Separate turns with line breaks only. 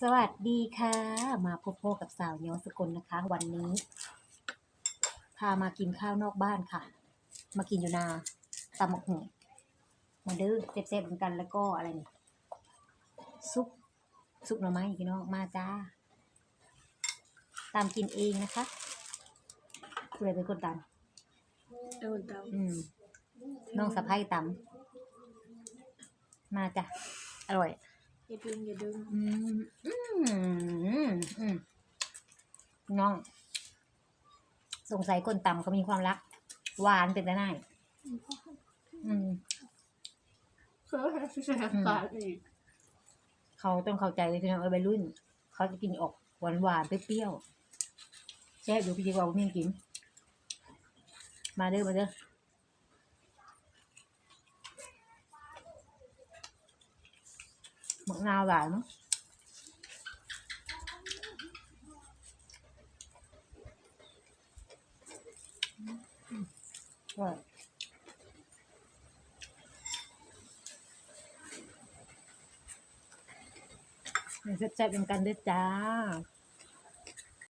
สวัสดีค่ะ มาพบพ่อกับสาวเหนียวสกลนะคะ วันนี้ พามากินข้าวนอกบ้านค่ะ มากินอยู่นาตำหมกหุ่งมาเด้อเซฟๆเหมือนกันแล้วก็อะไรนี่ซุปซุปหน่อไม้พี่น้องมาจ้า ตามกินเองนะคะเพื่อเป็นคนต
โดนเตาำ
อืมน้องสะพ้ายตำมาจ้ะอร่อย
อย่าดึงอย่าดึง
อืมอืมอืมน้อง สงสัยคนต่ำเขามีความรัก หวานเป็นไปได้อืม
เพื่อให้แสบปากอีก
เขาต้องเข้าใจเลยพี่น้องเออวัยรุ่น เขาจะกินออกหวานหวานๆเปรี้ยวแซ่บอยู่พี่จีว่าผมยังกิน มาเด้อมาเด้อ มะนาวหวานมั้งอร่อยแซ่บๆเป็นกันเด้อจ้า